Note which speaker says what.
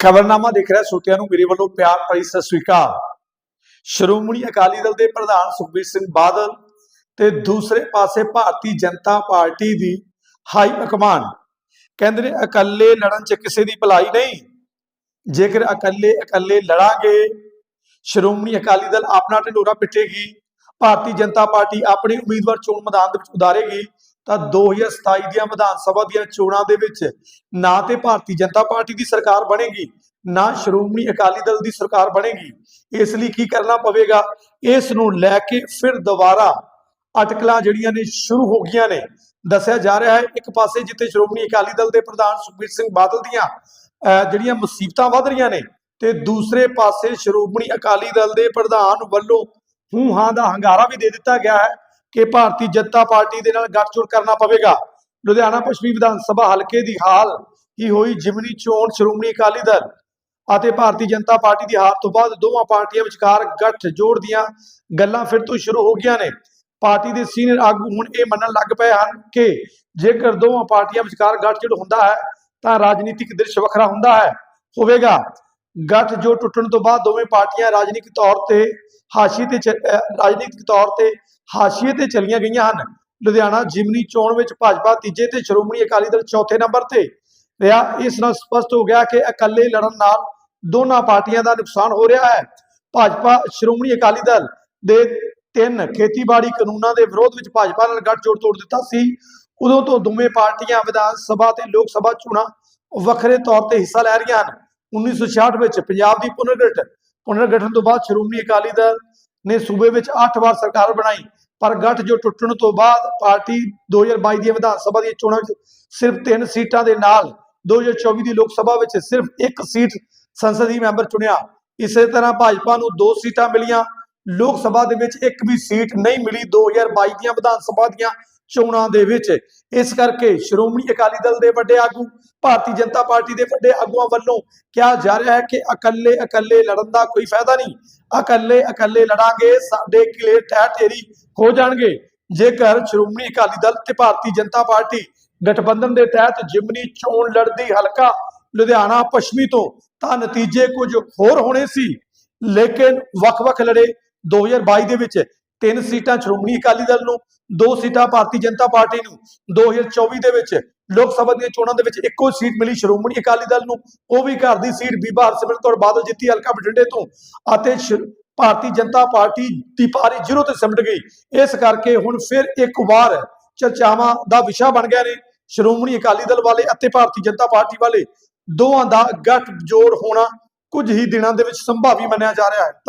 Speaker 1: ਖਬਰਨਾਮਾ ਦੇਖ ਰਿਹਾ ਸਰੋਤਿਆਂ ਨੂੰ ਮੇਰੇ ਵੱਲੋਂ ਪਿਆਰ ਭਰੀ ਸਤਿ ਸ੍ਰੀ ਅਕਾਲ। ਸ਼੍ਰੋਮਣੀ ਅਕਾਲੀ ਦਲ ਦੇ ਪ੍ਰਧਾਨ ਸੁਖਬੀਰ ਸਿੰਘ ਬਾਦਲ ਤੇ ਦੂਸਰੇ ਪਾਸੇ ਭਾਰਤੀ ਜਨਤਾ ਪਾਰਟੀ ਦੀ ਹਾਈ ਕਮਾਂਡ ਕਹਿੰਦੇ ਨੇ, ਇਕੱਲੇ ਲੜਨ ਚ ਕਿਸੇ ਦੀ ਭਲਾਈ ਨਹੀਂ। ਜੇਕਰ ਇਕੱਲੇ ਇਕੱਲੇ ਲੜਾਂਗੇ, ਸ਼੍ਰੋਮਣੀ ਅਕਾਲੀ ਦਲ ਆਪਣਾ ਢਿੰਡੋਰਾ ਪਿੱਟੇਗੀ, ਭਾਰਤੀ ਜਨਤਾ ਪਾਰਟੀ ਆਪਣੇ ਉਮੀਦਵਾਰ ਚੋਣ ਮੈਦਾਨ ਦੇ ਵਿੱਚ ਉਤਾਰੇਗੀ ਤਾਂ 2027 ਦੀਆਂ ਵਿਧਾਨ ਸਭਾ ਦੀਆਂ ਚੋਣਾਂ ਦੇ ਵਿੱਚ ਨਾ ਤੇ ਭਾਰਤੀ ਜਨਤਾ ਪਾਰਟੀ ਦੀ ਸਰਕਾਰ ਬਣੇਗੀ ਨਾ ਸ਼੍ਰੋਮਣੀ ਅਕਾਲੀ ਦਲ ਦੀ ਸਰਕਾਰ ਬਣੇਗੀ। ਇਸ ਲਈ ਕੀ ਕਰਨਾ ਪਵੇਗਾ? ਇਸ ਨੂੰ ਲੈ ਕੇ ਫਿਰ ਦੁਬਾਰਾ ਅਟਕਲਾਂ ਜਿਹੜੀਆਂ ਨੇ ਸ਼ੁਰੂ ਹੋ ਗਈਆਂ ਨੇ। ਦੱਸਿਆ ਜਾ ਰਿਹਾ ਹੈ ਇੱਕ ਪਾਸੇ ਜਿੱਥੇ ਸ਼੍ਰੋਮਣੀ ਅਕਾਲੀ ਦਲ ਦੇ ਪ੍ਰਧਾਨ ਸੁਖਬੀਰ ਸਿੰਘ ਬਾਦਲ ਦੀਆਂ ਅਹ, ਜਿਹੜੀਆਂ ਮੁਸੀਬਤਾਂ ਵੱਧ ਰਹੀਆਂ ਨੇ ਤੇ ਦੂਸਰੇ ਪਾਸੇ ਸ਼੍ਰੋਮਣੀ ਅਕਾਲੀ ਦਲ ਦੇ ਪ੍ਰਧਾਨ ਵੱਲੋਂ ਹੂੰ ਹਾਂ ਦਾ ਹੰਗਾਰਾ ਵੀ ਦੇ ਦਿੱਤਾ ਗਿਆ ਹੈ। ਕਿ ਭਾਰਤੀ ਜਨਤਾ ਪਾਰਟੀ ਦੇ ਨਾਲ ਗੱਠਜੋੜ ਕਰਨਾ ਪਵੇਗਾ। ਲੁਧਿਆਣਾ ਪੱਛਮੀ ਵਿਧਾਨ ਸਭਾ ਹਲਕੇ ਦੀ ਹਾਲ ਹੀ ਹੋਈ? ਜਿਮਨੀ ਚੋਣ, ਸ਼੍ਰੋਮਣੀ ਅਕਾਲੀ ਦਲ ਅਤੇ ਭਾਰਤੀ ਜਨਤਾ ਪਾਰਟੀ ਦੀ ਹਾਰ ਤੋਂ ਬਾਅਦ ਦੋਵਾਂ ਪਾਰਟੀਆਂ ਵਿਚਕਾਰ ਗੱਠਜੋੜ ਦੀਆਂ ਗੱਲਾਂ ਫਿਰ ਤੋਂ ਸ਼ੁਰੂ ਹੋ ਗਈਆਂ ਨੇ। ਪਾਰਟੀ ਦੇ ਸੀਨੀਅਰ ਆਗੂ ਹੁਣ ਇਹ ਮੰਨਣ ਲੱਗ ਪਏ ਹਨ ਕਿ ਜੇਕਰ ਦੋਵਾਂ ਪਾਰਟੀਆਂ ਵਿਚਕਾਰ ਗੱਠਜੋੜ ਹੁੰਦਾ ਹੈ ਤਾਂ ਰਾਜਨੀਤਿਕ ਦ੍ਰਿਸ਼ ਵੱਖਰਾ ਹੁੰਦਾ ਹੈ, ਹੋਵੇਗਾ। ਗੱਠਜੋੜ ਟੁੱਟਣ ਤੋਂ ਬਾਅਦ ਦੋਵੇਂ ਪਾਰਟੀਆਂ ਰਾਜਨੀਤਿਕ ਤੌਰ ਤੇ ਹਾਸ਼ੀਏ ਤੇ ਚ- ਰਾਜਨੀਤਿਕ ਤੌਰ ਤੇ ਹਾਸ਼ੀਏ ਤੇ ਚਲੀਆਂ ਗਈਆਂ ਹਨ। ਲੁਧਿਆਣਾ ਜਿਮਨੀ ਚੋਣ ਵਿੱਚ ਭਾਜਪਾ ਤੀਜੇ ਤੇ ਸ਼੍ਰੋਮਣੀ ਅਕਾਲੀ ਦਲ ਚੌਥੇ ਨੰਬਰ ਤੇ ਰਿਹਾ। ਇਸ ਨਾਲ ਸਪਸ਼ਟ ਹੋ ਗਿਆ ਕਿ ਇਕੱਲੇ ਲੜਨ ਨਾਲ ਦੋਨਾਂ ਪਾਰਟੀਆਂ ਦਾ ਨੁਕਸਾਨ ਹੋ ਰਿਹਾ ਹੈ। ਭਾਜਪਾ ਸ਼੍ਰੋਮਣੀ ਅਕਾਲੀ ਦਲ ਦੇ ਤਿੰਨ ਖੇਤੀਬਾੜੀ ਕਾਨੂੰਨਾਂ ਦੇ ਵਿਰੋਧ ਵਿੱਚ ਭਾਜਪਾ ਨਾਲ ਗੱਠਜੋੜ ਤੋੜ ਦਿੱਤਾ ਸੀ। ਉਦੋਂ ਤੋਂ ਦੋਵੇਂ ਪਾਰਟੀਆਂ ਵਿਧਾਨ ਸਭਾ ਤੇ ਲੋਕ ਸਭਾ ਚੋਣਾਂ ਵੱਖਰੇ ਤੌਰ ਤੇ ਹਿੱਸਾ ਲੈ ਰਹੀਆਂ ਹਨ। 1966 ਵਿੱਚ ਪੰਜਾਬ ਦੀ ਪੁਨਰਗਠਨ ਪੁਨਰਗਠਨ ਤੋਂ ਬਾਅਦ ਸ਼੍ਰੋਮਣੀ ਅਕਾਲੀ ਦਲ ਨੇ ਸੂਬੇ ਵਿੱਚ 8 ਵਾਰ ਸਰਕਾਰ ਬਣਾਈ, ਪਰ ਗੱਠ ਜੋ ਟੁੱਟਣ ਤੋਂ ਬਾਅਦ ਪਾਰਟੀ 2022 ਦੀਆਂ ਵਿਧਾਨ ਸਭਾ ਦੀਆਂ ਚੋਣਾਂ ਵਿੱਚ ਸਿਰਫ 3 ਸੀਟਾਂ ਦੇ ਨਾਲ 2024 ਦੀ ਲੋਕ ਸਭਾ ਵਿੱਚ ਸਿਰਫ ਇੱਕ ਸੀਟ ਸੰਸਦੀ ਮੈਂਬਰ ਚੁਣਿਆ। ਇਸੇ ਤਰ੍ਹਾਂ ਭਾਜਪਾ ਨੂੰ ਦੋ ਸੀਟਾਂ ਮਿਲੀਆਂ, ਲੋਕ ਸਭਾ ਦੇ ਵਿੱਚ ਇੱਕ ਵੀ ਸੀਟ ਨਹੀਂ ਮਿਲੀ 2022 ਦੀਆਂ ਵਿਧਾਨ ਸਭਾ ਦੀਆਂ ਚੋਣਾਂ ਦੇ ਵਿੱਚ। ਇਸ ਕਰਕੇ ਸ਼੍ਰੋਮਣੀ ਅਕਾਲੀ ਦਲ ਦੇ ਵੱਡੇ ਆਗੂ, ਭਾਰਤੀ ਜਨਤਾ ਪਾਰਟੀ ਦੇ ਵੱਡੇ ਆਗੂਆਂ ਵੱਲੋਂ ਕਿਹਾ ਜਾ ਰਿਹਾ ਹੈ ਕਿ ਇਕੱਲੇ ਇਕੱਲੇ ਲੜਨ ਦਾ ਕੋਈ ਫਾਇਦਾ ਨਹੀਂ। ਇਕੱਲੇ ਇਕੱਲੇ ਲੜਾਂਗੇ, ਸਾਡੇ ਕਿਲੇ ਟਹਿ ਢੇਰੀ ਹੋ ਜਾਣਗੇ। ਜੇਕਰ ਸ਼੍ਰੋਮਣੀ ਅਕਾਲੀ ਦਲ ਤੇ ਭਾਰਤੀ ਜਨਤਾ ਪਾਰਟੀ ਗਠਬੰਧਨ ਦੇ ਤਹਿਤ ਜਿਮਨੀ ਚੋਣ ਲੜਦੀ ਹਲਕਾ ਲੁਧਿਆਣਾ ਪੱਛਮੀ ਤੋਂ, ਤਾਂ ਨਤੀਜੇ ਕੁਝ ਹੋਰ ਹੋਣੇ ਸੀ। ਲੇਕਿਨ ਵੱਖ-ਵੱਖ ਲੜੇ 2022 ਦੇ ਵਿੱਚ ਤਿੰਨ ਸੀਟਾਂ ਸ਼੍ਰੋਮਣੀ ਅਕਾਲੀ ਦਲ ਨੂੰ, ਦੋ ਸੀਟਾਂ ਭਾਰਤੀ ਜਨਤਾ ਪਾਰਟੀ ਨੂੰ। 2024 ਦੇ ਵਿੱਚ ਲੋਕ ਸਭਾ ਦੀਆਂ ਚੋਣਾਂ ਦੇ ਵਿੱਚ ਇੱਕੋ ਸੀਟ ਮਿਲੀ ਸ਼੍ਰੋਮਣੀ ਅਕਾਲੀ ਦਲ ਨੂੰ। ਉਹ ਵੀ ਘਰ ਦੀ ਸੀਟ ਬੀਬਾ ਹਰਸਿਮਰਤ ਕੌਰ ਬਾਦਲ ਜਿੱਤੀ ਹਲਕਾ ਬਠਿੰਡੇ ਤੋਂ ਅਤੇ ਭਾਰਤੀ ਜਨਤਾ ਪਾਰਟੀ ਦੀ ਪਾਰੀ ਜ਼ੀਰੋ ਤੇ ਸਿਮਟ ਗਈ। ਇਸ ਕਰਕੇ ਹੁਣ ਫਿਰ ਇੱਕ ਵਾਰ ਚਰਚਾਵਾਂ ਦਾ ਵਿਸ਼ਾ ਬਣ ਗਿਆ ਨੇ ਸ਼੍ਰੋਮਣੀ ਅਕਾਲੀ ਦਲ ਵਾਲੇ ਅਤੇ ਭਾਰਤੀ ਜਨਤਾ ਪਾਰਟੀ ਵਾਲੇ। ਦੋਵਾਂ ਦਾ ਗੱਠ ਜੋੜ ਹੋਣਾ ਕੁਝ ਹੀ ਦਿਨਾਂ ਦੇ ਵਿੱਚ ਸੰਭਾਵੀ ਮੰਨਿਆ ਜਾ ਰਿਹਾ ਹੈ। ਧੰਨ-